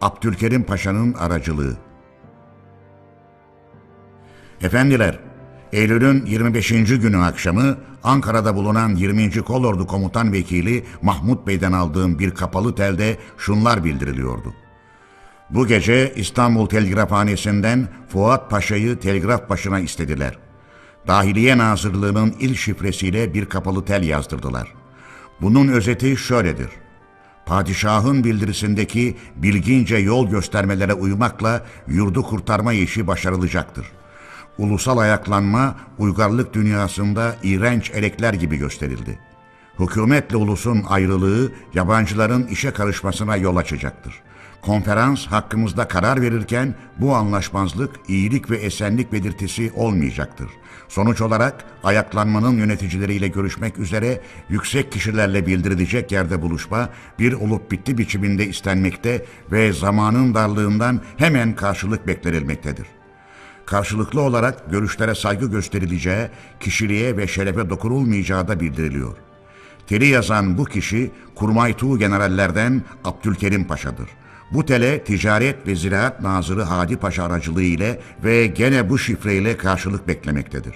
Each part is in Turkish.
Abdülkerim Paşa'nın aracılığı. Efendiler, Eylül'ün 25. günü akşamı Ankara'da bulunan 20. Kolordu Komutan Vekili Mahmut Bey'den aldığım bir kapalı telde şunlar bildiriliyordu. Bu gece İstanbul Telgrafhanesi'nden Fuat Paşa'yı telgraf başına istediler. Dahiliye Nazırlığı'nın il şifresiyle bir kapalı tel yazdırdılar. Bunun özeti şöyledir. Padişahın bildirisindeki bilgince yol göstermelere uymakla yurdu kurtarma işi başarılacaktır. Ulusal ayaklanma uygarlık dünyasında iğrenç elekler gibi gösterildi. Hükümetle ulusun ayrılığı yabancıların işe karışmasına yol açacaktır. Konferans hakkımızda karar verirken bu anlaşmazlık iyilik ve esenlik belirtisi olmayacaktır. Sonuç olarak ayaklanmanın yöneticileriyle görüşmek üzere yüksek kişilerle bildirilecek yerde buluşma bir olup bitti biçiminde istenmekte ve zamanın darlığından hemen karşılık beklenilmektedir. Karşılıklı olarak görüşlere saygı gösterileceği, kişiliğe ve şerefe dokunulmayacağı da bildiriliyor. Teli yazan bu kişi Kurmay Tuğ generallerden Abdülkerim Paşa'dır. Bu tele Ticaret ve Ziraat Nazırı Hadi Paşa aracılığı ile ve gene bu şifreyle karşılık beklemektedir.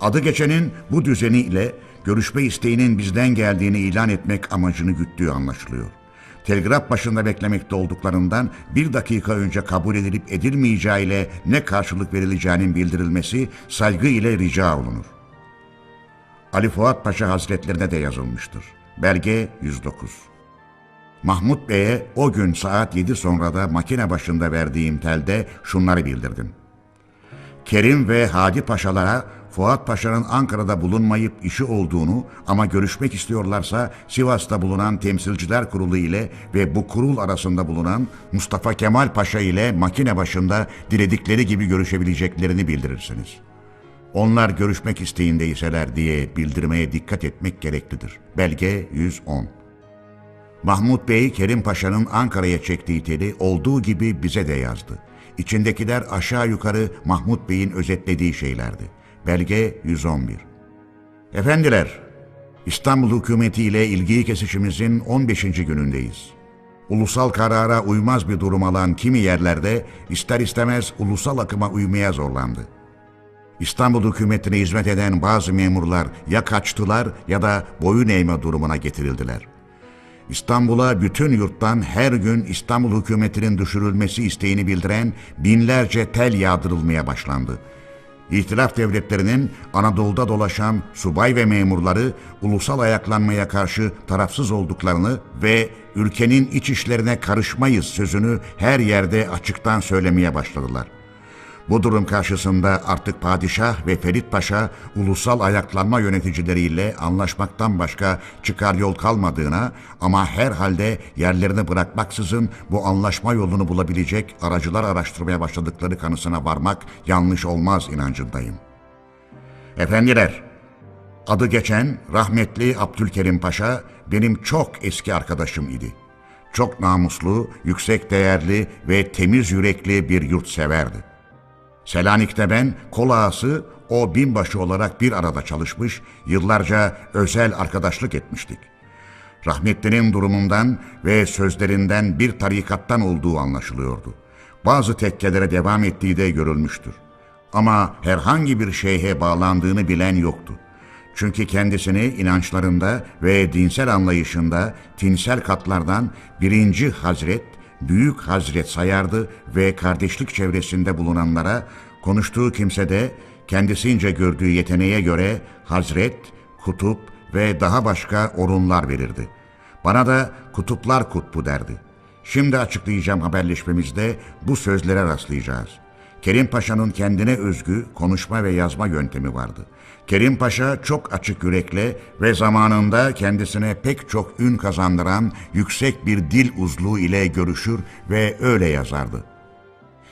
Adı geçenin bu düzeni ile görüşme isteğinin bizden geldiğini ilan etmek amacını güttüğü anlaşılıyor. Telgraf başında beklemekte olduklarından bir dakika önce kabul edilip edilmeyeceği ile ne karşılık verileceğinin bildirilmesi saygı ile rica olunur. Ali Fuat Paşa Hazretlerine de yazılmıştır. Belge 109 Mahmut Bey'e o gün saat 7 sonrada makine başında verdiğim telde şunları bildirdim. Kerim ve Hadi Paşalara Fuat Paşa'nın Ankara'da bulunmayıp işi olduğunu ama görüşmek istiyorlarsa Sivas'ta bulunan Temsilciler Kurulu ile ve bu kurul arasında bulunan Mustafa Kemal Paşa ile makine başında diledikleri gibi görüşebileceklerini bildirirsiniz. Onlar görüşmek isteğindeyseler diye bildirmeye dikkat etmek gereklidir. Belge 110 Mahmut Bey, Kerim Paşa'nın Ankara'ya çektiği teli olduğu gibi bize de yazdı. İçindekiler aşağı yukarı Mahmut Bey'in özetlediği şeylerdi. Belge 111 Efendiler, İstanbul hükümeti ile ilgiyi kesişimizin 15. günündeyiz. Ulusal karara uymaz bir durum alan kimi yerlerde ister istemez ulusal akıma uymaya zorlandı. İstanbul hükümetine hizmet eden bazı memurlar ya kaçtılar ya da boyun eğme durumuna getirildiler. İstanbul'a bütün yurttan her gün İstanbul hükümetinin düşürülmesi isteğini bildiren binlerce tel yağdırılmaya başlandı. İhtilaf devletlerinin Anadolu'da dolaşan subay ve memurları ulusal ayaklanmaya karşı tarafsız olduklarını ve ülkenin iç işlerine karışmayız sözünü her yerde açıktan söylemeye başladılar. Bu durum karşısında artık padişah ve Ferit Paşa ulusal ayaklanma yöneticileriyle anlaşmaktan başka çıkar yol kalmadığına ama herhalde yerlerini bırakmaksızın bu anlaşma yolunu bulabilecek aracılar araştırmaya başladıkları kanısına varmak yanlış olmaz inancındayım. Efendiler, adı geçen rahmetli Abdülkerim Paşa benim çok eski arkadaşım idi. Çok namuslu, yüksek değerli ve temiz yürekli bir yurtseverdi. Selanik'te ben kol ağası, o binbaşı olarak bir arada çalışmış, yıllarca özel arkadaşlık etmiştik. Rahmetlinin durumundan ve sözlerinden bir tarikattan olduğu anlaşılıyordu. Bazı tekkelere devam ettiği de görülmüştür. Ama herhangi bir şeyhe bağlandığını bilen yoktu. Çünkü kendisini inançlarında ve dinsel anlayışında tinsel katlardan birinci hazret, büyük hazret sayardı ve kardeşlik çevresinde bulunanlara konuştuğu kimsede kendisince gördüğü yeteneğe göre hazret, kutup ve daha başka orunlar verirdi. Bana da kutuplar kutbu derdi. Şimdi açıklayacağım haberleşmemizde bu sözlere rastlayacağız. Kerim Paşa'nın kendine özgü konuşma ve yazma yöntemi vardı. Kerim Paşa çok açık yürekle ve zamanında kendisine pek çok ün kazandıran yüksek bir dil uzluğu ile görüşür ve öyle yazardı.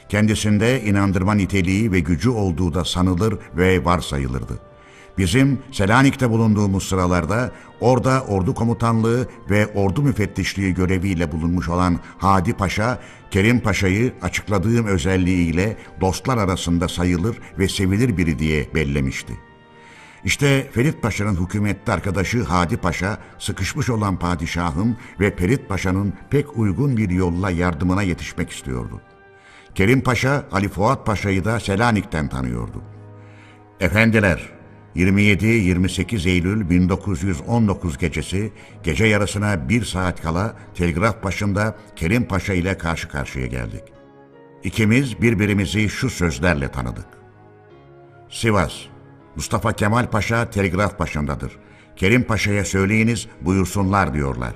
Kendisinde inandırma niteliği ve gücü olduğu da sanılır ve varsayılırdı. Bizim Selanik'te bulunduğumuz sıralarda orada ordu komutanlığı ve ordu müfettişliği göreviyle bulunmuş olan Hadi Paşa, Kerim Paşa'yı açıkladığım özelliğiyle dostlar arasında sayılır ve sevilir biri diye bellemişti. İşte Ferit Paşa'nın hükümetli arkadaşı Hadi Paşa, sıkışmış olan padişahın ve Ferit Paşa'nın pek uygun bir yolla yardımına yetişmek istiyordu. Kerim Paşa, Ali Fuat Paşa'yı da Selanik'ten tanıyordu. Efendiler, 27-28 Eylül 1919 gecesi gece yarısına bir saat kala telgraf başında Kerim Paşa ile karşı karşıya geldik. İkimiz birbirimizi şu sözlerle tanıdık. Sivas, Mustafa Kemal Paşa telgraf başındadır. Kerim Paşa'ya söyleyiniz buyursunlar diyorlar.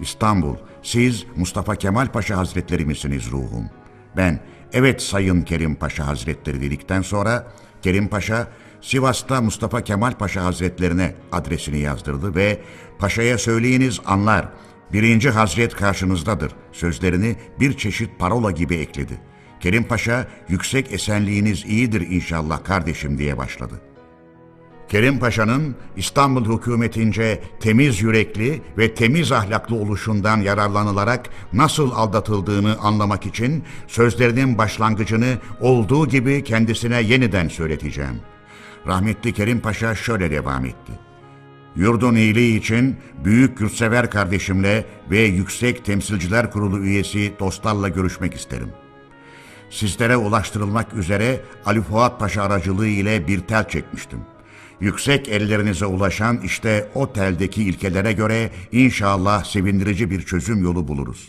İstanbul, siz Mustafa Kemal Paşa Hazretleri misiniz ruhum? Ben, evet Sayın Kerim Paşa Hazretleri dedikten sonra Kerim Paşa, Sivas'ta Mustafa Kemal Paşa Hazretlerine adresini yazdırdı ve Paşa'ya söyleyiniz anlar, birinci Hazret karşınızdadır sözlerini bir çeşit parola gibi ekledi. Kerim Paşa, yüksek esenliğiniz iyidir inşallah kardeşim diye başladı. Kerim Paşa'nın İstanbul hükümetince temiz yürekli ve temiz ahlaklı oluşundan yararlanılarak nasıl aldatıldığını anlamak için sözlerinin başlangıcını olduğu gibi kendisine yeniden söyleteceğim. Rahmetli Kerim Paşa şöyle devam etti. Yurdun iyiliği için büyük yurtsever kardeşimle ve Yüksek Temsilciler Kurulu üyesi dostlarla görüşmek isterim sizlere ulaştırılmak üzere Ali Fuat Paşa aracılığı ile bir tel çekmiştim. Yüksek ellerinize ulaşan işte o teldeki ilkelere göre inşallah sevindirici bir çözüm yolu buluruz.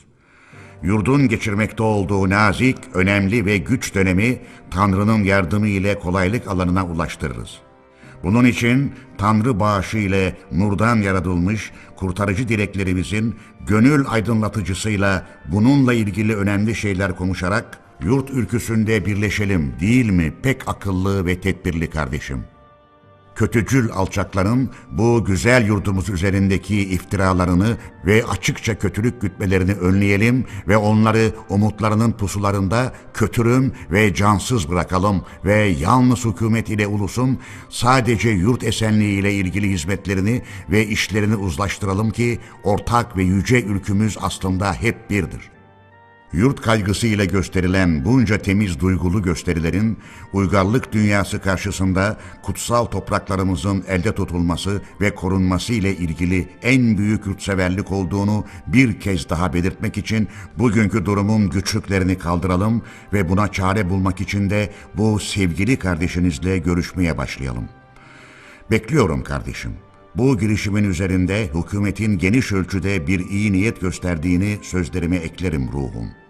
Yurdun geçirmekte olduğu nazik, önemli ve güç dönemi Tanrı'nın yardımı ile kolaylık alanına ulaştırırız. Bunun için Tanrı bağışı ile nurdan yaratılmış kurtarıcı dileklerimizin gönül aydınlatıcısıyla bununla ilgili önemli şeyler konuşarak yurt ülküsünde birleşelim değil mi pek akıllı ve tedbirli kardeşim? Kötücül alçakların bu güzel yurdumuz üzerindeki iftiralarını ve açıkça kötülük gütmelerini önleyelim ve onları umutlarının pusularında kötürüm ve cansız bırakalım ve yalnız hükümet ile ulusun sadece yurt esenliği ile ilgili hizmetlerini ve işlerini uzlaştıralım ki ortak ve yüce ülkümüz aslında hep birdir. Yurt kaygısı ile gösterilen bunca temiz duygulu gösterilerin uygarlık dünyası karşısında kutsal topraklarımızın elde tutulması ve korunması ile ilgili en büyük yurtseverlik olduğunu bir kez daha belirtmek için bugünkü durumun güçlüklerini kaldıralım ve buna çare bulmak için de bu sevgili kardeşinizle görüşmeye başlayalım. Bekliyorum kardeşim. Bu girişimin üzerinde hükümetin geniş ölçüde bir iyi niyet gösterdiğini sözlerime eklerim ruhum.''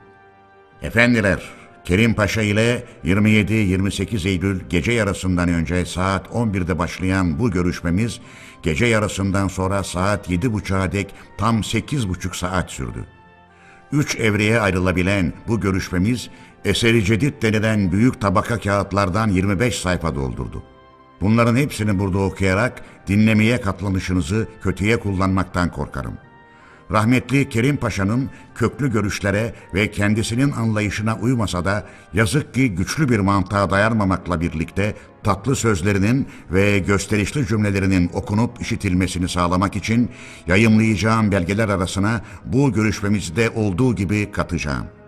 Efendiler, Kerim Paşa ile 27-28 Eylül gece yarısından önce saat 11'de başlayan bu görüşmemiz gece yarısından sonra saat 7.30'a dek tam 8.5 saat sürdü. Üç evreye ayrılabilen bu görüşmemiz eseri cedid denilen büyük tabaka kağıtlardan 25 sayfa doldurdu. Bunların hepsini burada okuyarak dinlemeye katlanışınızı kötüye kullanmaktan korkarım.'' Rahmetli Kerim Paşa'nın köklü görüşlere ve kendisinin anlayışına uymasa da yazık ki güçlü bir mantığa dayanmamakla birlikte tatlı sözlerinin ve gösterişli cümlelerinin okunup işitilmesini sağlamak için yayımlayacağım belgeler arasına bu görüşmemizde olduğu gibi katacağım.''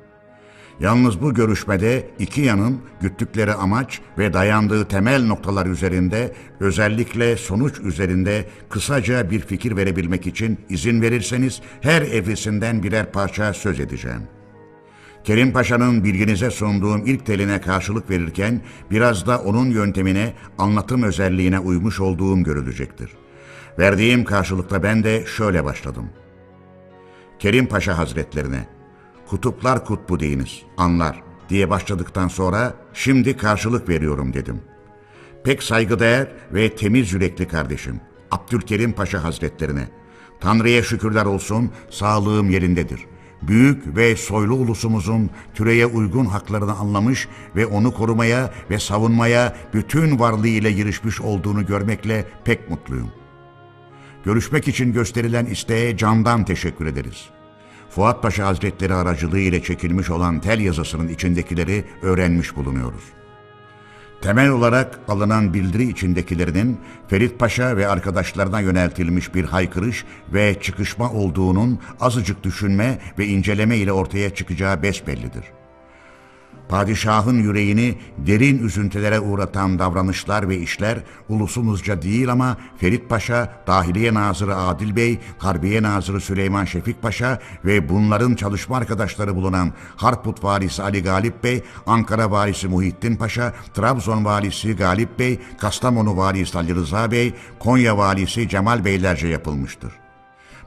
Yalnız bu görüşmede iki yanın güttükleri amaç ve dayandığı temel noktalar üzerinde özellikle sonuç üzerinde kısaca bir fikir verebilmek için izin verirseniz her evresinden birer parça söz edeceğim. Kerim Paşa'nın bilginize sunduğum ilk teline karşılık verirken biraz da onun yöntemine, anlatım özelliğine uymuş olduğum görülecektir. Verdiğim karşılıkta ben de şöyle başladım. Kerim Paşa Hazretlerine, kutuplar kutbu deyiniz, anlar diye başladıktan sonra şimdi karşılık veriyorum dedim. Pek saygıdeğer ve temiz yürekli kardeşim Abdülkerim Paşa Hazretlerine Tanrı'ya şükürler olsun sağlığım yerindedir. Büyük ve soylu ulusumuzun türeye uygun haklarını anlamış ve onu korumaya ve savunmaya bütün varlığıyla girişmiş olduğunu görmekle pek mutluyum. Görüşmek için gösterilen isteğe candan teşekkür ederiz.'' Fuat Paşa Hazretleri aracılığı ile çekilmiş olan tel yazısının içindekileri öğrenmiş bulunuyoruz. Temel olarak alınan bildiri içindekilerinin Ferit Paşa ve arkadaşlarına yöneltilmiş bir haykırış ve çıkışma olduğunun azıcık düşünme ve inceleme ile ortaya çıkacağı besbellidir. Padişahın yüreğini derin üzüntülere uğratan davranışlar ve işler ulusumuzca değil ama Ferit Paşa, Dahiliye Nazırı Adil Bey, Harbiye Nazırı Süleyman Şefik Paşa ve bunların çalışma arkadaşları bulunan Harput Valisi Ali Galip Bey, Ankara Valisi Muhittin Paşa, Trabzon Valisi Galip Bey, Kastamonu Valisi Ali Rıza Bey, Konya Valisi Cemal Beylerce yapılmıştır.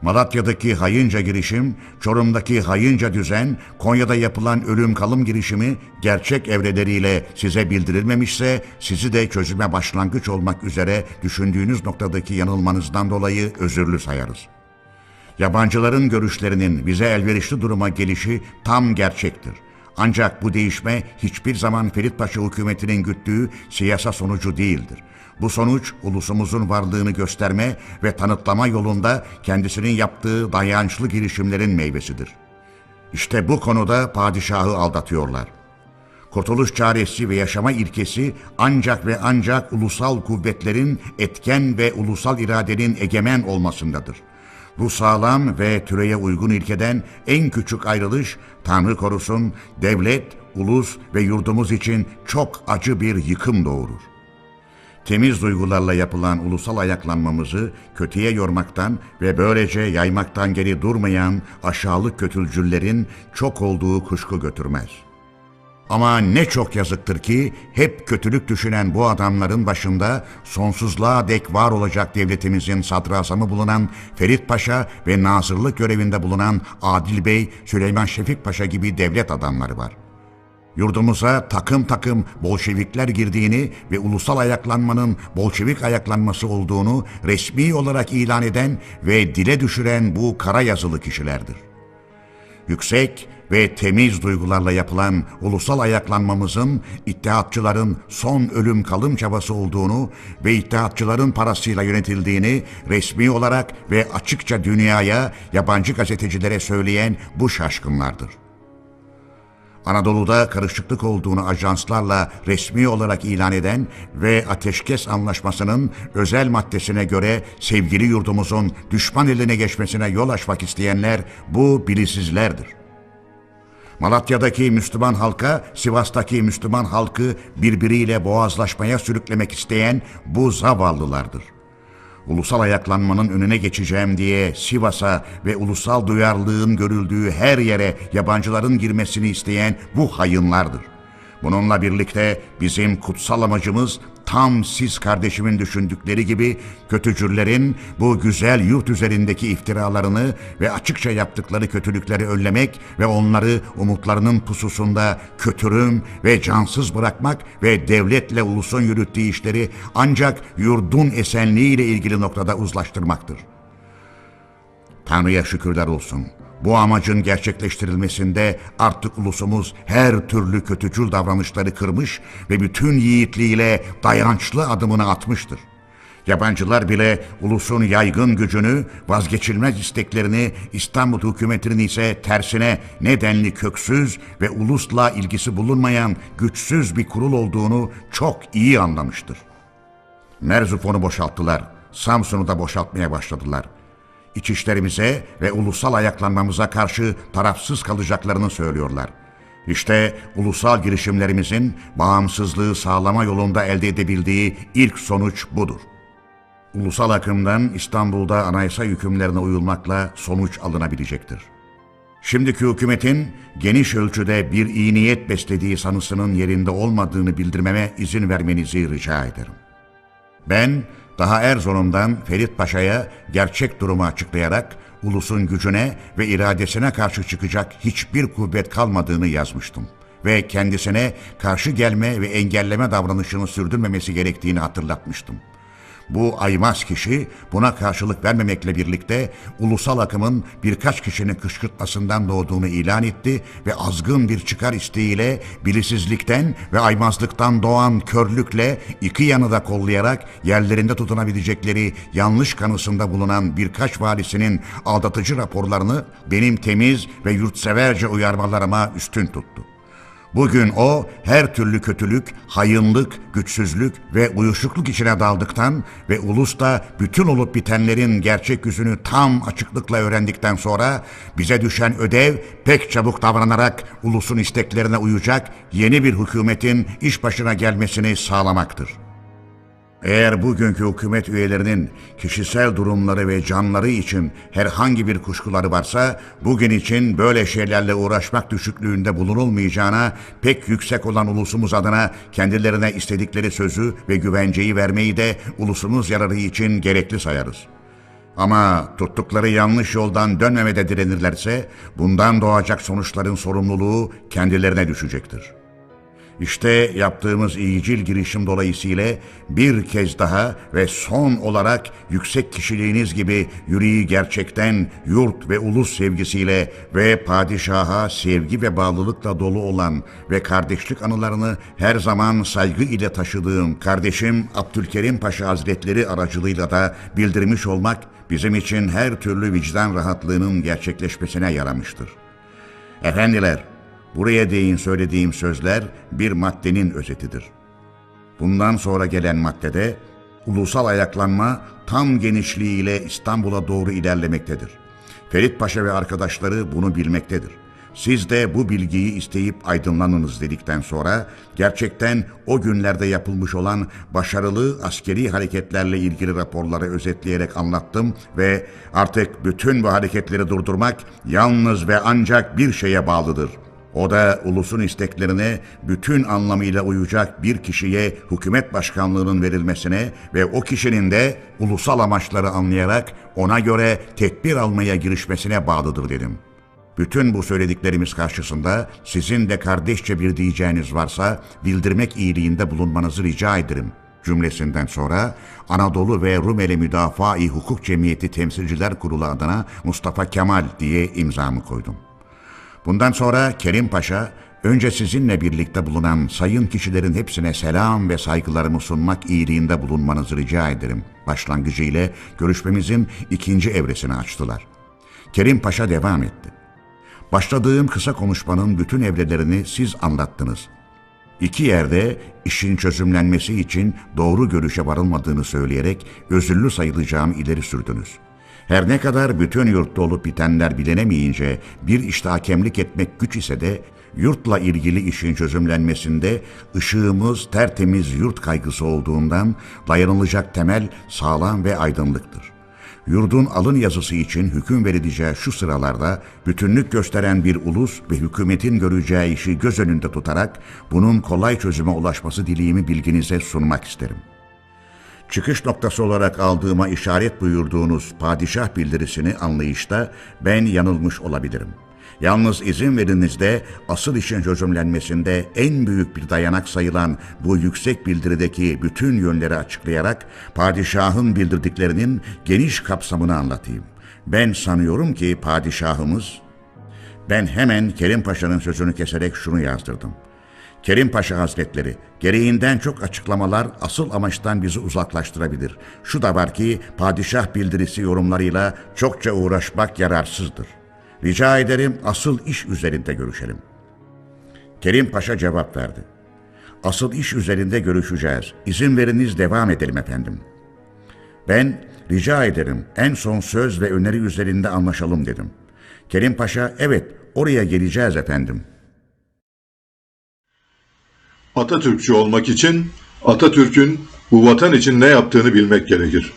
Malatya'daki hayınca girişim, Çorum'daki hayınca düzen, Konya'da yapılan ölüm kalım girişimi gerçek evreleriyle size bildirilmemişse sizi de çözüme başlangıç olmak üzere düşündüğünüz noktadaki yanılmanızdan dolayı özürlü sayarız. Yabancıların görüşlerinin bize elverişli duruma gelişi tam gerçektir. Ancak bu değişme hiçbir zaman Ferit Paşa hükümetinin güttüğü siyasa sonucu değildir. Bu sonuç ulusumuzun varlığını gösterme ve tanıtlama yolunda kendisinin yaptığı dayançlı girişimlerin meyvesidir. İşte bu konuda padişahı aldatıyorlar. Kurtuluş çaresi ve yaşama ilkesi ancak ve ancak ulusal kuvvetlerin etken ve ulusal iradenin egemen olmasındadır. Bu sağlam ve türeye uygun ilkeden en küçük ayrılış Tanrı korusun devlet, ulus ve yurdumuz için çok acı bir yıkım doğurur. Temiz duygularla yapılan ulusal ayaklanmamızı kötüye yormaktan ve böylece yaymaktan geri durmayan aşağılık kötülcüllerin çok olduğu kuşku götürmez. Ama ne çok yazıktır ki hep kötülük düşünen bu adamların başında sonsuzluğa dek var olacak devletimizin sadrazamı bulunan Ferit Paşa ve nazırlık görevinde bulunan Adil Bey, Süleyman Şefik Paşa gibi devlet adamları var.'' Yurdumuza takım takım Bolşevikler girdiğini ve ulusal ayaklanmanın Bolşevik ayaklanması olduğunu resmi olarak ilan eden ve dile düşüren bu kara yazılı kişilerdir. Yüksek ve temiz duygularla yapılan ulusal ayaklanmamızın ittihatçıların son ölüm kalım çabası olduğunu ve ittihatçıların parasıyla yönetildiğini resmi olarak ve açıkça dünyaya, yabancı gazetecilere söyleyen bu şaşkınlardır. Anadolu'da karışıklık olduğunu ajanslarla resmi olarak ilan eden ve ateşkes anlaşmasının özel maddesine göre sevgili yurdumuzun düşman eline geçmesine yol açmak isteyenler bu bilisizlerdir. Malatya'daki Müslüman halka, Sivas'taki Müslüman halkı birbiriyle boğazlaşmaya sürüklemek isteyen bu zavallılardır ulusal ayaklanmanın önüne geçeceğim diye Sivas'a ve ulusal duyarlılığın görüldüğü her yere yabancıların girmesini isteyen bu hayınlardır. Bununla birlikte bizim kutsal amacımız tam siz kardeşimin düşündükleri gibi kötücüllerin bu güzel yurt üzerindeki iftiralarını ve açıkça yaptıkları kötülükleri önlemek ve onları umutlarının pususunda kötürüm ve cansız bırakmak ve devletle ulusun yürüttüğü işleri ancak yurdun esenliğiyle ilgili noktada uzlaştırmaktır. Tanrı'ya şükürler olsun.'' Bu amacın gerçekleştirilmesinde artık ulusumuz her türlü kötücül davranışları kırmış ve bütün yiğitliğiyle dayançlı adımını atmıştır. Yabancılar bile ulusun yaygın gücünü, vazgeçilmez isteklerini, İstanbul hükümetinin ise tersine nedenli köksüz ve ulusla ilgisi bulunmayan güçsüz bir kurul olduğunu çok iyi anlamıştır. Merzufon'u boşalttılar, Samsun'u da boşaltmaya başladılar.'' İç işlerimize ve ulusal ayaklanmamıza karşı tarafsız kalacaklarını söylüyorlar. İşte ulusal girişimlerimizin bağımsızlığı sağlama yolunda elde edebildiği ilk sonuç budur. Ulusal akımdan İstanbul'da anayasa hükümlerine uyulmakla sonuç alınabilecektir. Şimdiki hükümetin geniş ölçüde bir iyi niyet beslediği sanısının yerinde olmadığını bildirmeme izin vermenizi rica ederim. Ben daha Erzurum'dan Ferit Paşa'ya gerçek durumu açıklayarak ulusun gücüne ve iradesine karşı çıkacak hiçbir kuvvet kalmadığını yazmıştım ve kendisine karşı gelme ve engelleme davranışını sürdürmemesi gerektiğini hatırlatmıştım. Bu aymaz kişi buna karşılık vermemekle birlikte ulusal akımın birkaç kişinin kışkırtmasından doğduğunu ilan etti ve azgın bir çıkar isteğiyle bilisizlikten ve aymazlıktan doğan körlükle iki yanı da kollayarak yerlerinde tutunabilecekleri yanlış kanısında bulunan birkaç valisinin aldatıcı raporlarını benim temiz ve yurtseverce uyarmalarıma üstün tuttu. Bugün o her türlü kötülük, hayınlık, güçsüzlük ve uyuşukluk içine daldıktan ve ulus bütün olup bitenlerin gerçek yüzünü tam açıklıkla öğrendikten sonra bize düşen ödev pek çabuk davranarak ulusun isteklerine uyacak yeni bir hükümetin iş başına gelmesini sağlamaktır. Eğer bugünkü hükümet üyelerinin kişisel durumları ve canları için herhangi bir kuşkuları varsa, bugün için böyle şeylerle uğraşmak düşüklüğünde bulunulmayacağına, pek yüksek olan ulusumuz adına kendilerine istedikleri sözü ve güvenceyi vermeyi de ulusumuz yararı için gerekli sayarız. Ama tuttukları yanlış yoldan dönmemede direnirlerse, bundan doğacak sonuçların sorumluluğu kendilerine düşecektir.'' İşte yaptığımız iyicil girişim dolayısıyla bir kez daha ve son olarak yüksek kişiliğiniz gibi yüreği gerçekten yurt ve ulus sevgisiyle ve padişaha sevgi ve bağlılıkla dolu olan ve kardeşlik anılarını her zaman saygı ile taşıdığım kardeşim Abdülkerim Paşa Hazretleri aracılığıyla da bildirmiş olmak bizim için her türlü vicdan rahatlığının gerçekleşmesine yaramıştır. Efendiler, Buraya değin söylediğim sözler bir maddenin özetidir. Bundan sonra gelen maddede ulusal ayaklanma tam genişliğiyle İstanbul'a doğru ilerlemektedir. Ferit Paşa ve arkadaşları bunu bilmektedir. Siz de bu bilgiyi isteyip aydınlanınız dedikten sonra gerçekten o günlerde yapılmış olan başarılı askeri hareketlerle ilgili raporları özetleyerek anlattım ve artık bütün bu hareketleri durdurmak yalnız ve ancak bir şeye bağlıdır.'' O da ulusun isteklerine bütün anlamıyla uyacak bir kişiye hükümet başkanlığının verilmesine ve o kişinin de ulusal amaçları anlayarak ona göre tedbir almaya girişmesine bağlıdır dedim. Bütün bu söylediklerimiz karşısında sizin de kardeşçe bir diyeceğiniz varsa bildirmek iyiliğinde bulunmanızı rica ederim.'' cümlesinden sonra Anadolu ve Rumeli Müdafaa-i Hukuk Cemiyeti Temsilciler Kurulu adına Mustafa Kemal diye imzamı koydum. Bundan sonra Kerim Paşa, önce sizinle birlikte bulunan sayın kişilerin hepsine selam ve saygılarımı sunmak iyiliğinde bulunmanızı rica ederim. Başlangıcı ile görüşmemizin ikinci evresini açtılar. Kerim Paşa devam etti. Başladığım kısa konuşmanın bütün evrelerini siz anlattınız. İki yerde işin çözümlenmesi için doğru görüşe varılmadığını söyleyerek özürlü sayılacağım ileri sürdünüz.'' Her ne kadar bütün yurtta olup bitenler bilinemeyince bir işte hakemlik etmek güç ise de yurtla ilgili işin çözümlenmesinde ışığımız tertemiz yurt kaygısı olduğundan dayanılacak temel sağlam ve aydınlıktır. Yurdun alın yazısı için hüküm verileceği şu sıralarda bütünlük gösteren bir ulus ve hükümetin göreceği işi göz önünde tutarak bunun kolay çözüme ulaşması dileğimi bilginize sunmak isterim.'' Çıkış noktası olarak aldığıma işaret buyurduğunuz padişah bildirisini anlayışta ben yanılmış olabilirim. Yalnız izin verinizde asıl işin çözümlenmesinde en büyük bir dayanak sayılan bu yüksek bildirideki bütün yönleri açıklayarak padişahın bildirdiklerinin geniş kapsamını anlatayım. Ben sanıyorum ki padişahımız... Ben hemen Kerim Paşa'nın sözünü keserek şunu yazdırdım. Kerim Paşa Hazretleri, gereğinden çok açıklamalar asıl amaçtan bizi uzaklaştırabilir. Şu da var ki padişah bildirisi yorumlarıyla çokça uğraşmak yararsızdır. Rica ederim asıl iş üzerinde görüşelim. Kerim Paşa cevap verdi. Asıl iş üzerinde görüşeceğiz. İzin veriniz devam edelim efendim. Ben rica ederim en son söz ve öneri üzerinde anlaşalım dedim. Kerim Paşa evet oraya geleceğiz efendim.'' Atatürkçü olmak için Atatürk'ün bu vatan için ne yaptığını bilmek gerekir.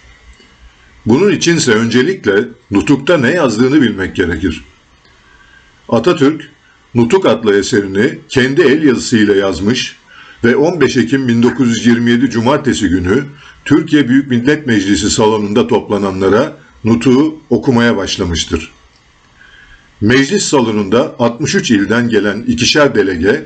Bunun içinse öncelikle Nutuk'ta ne yazdığını bilmek gerekir. Atatürk, Nutuk adlı eserini kendi el yazısıyla yazmış ve 15 Ekim 1927 Cumartesi günü Türkiye Büyük Millet Meclisi salonunda toplananlara Nutuk'u okumaya başlamıştır. Meclis salonunda 63 ilden gelen ikişer delege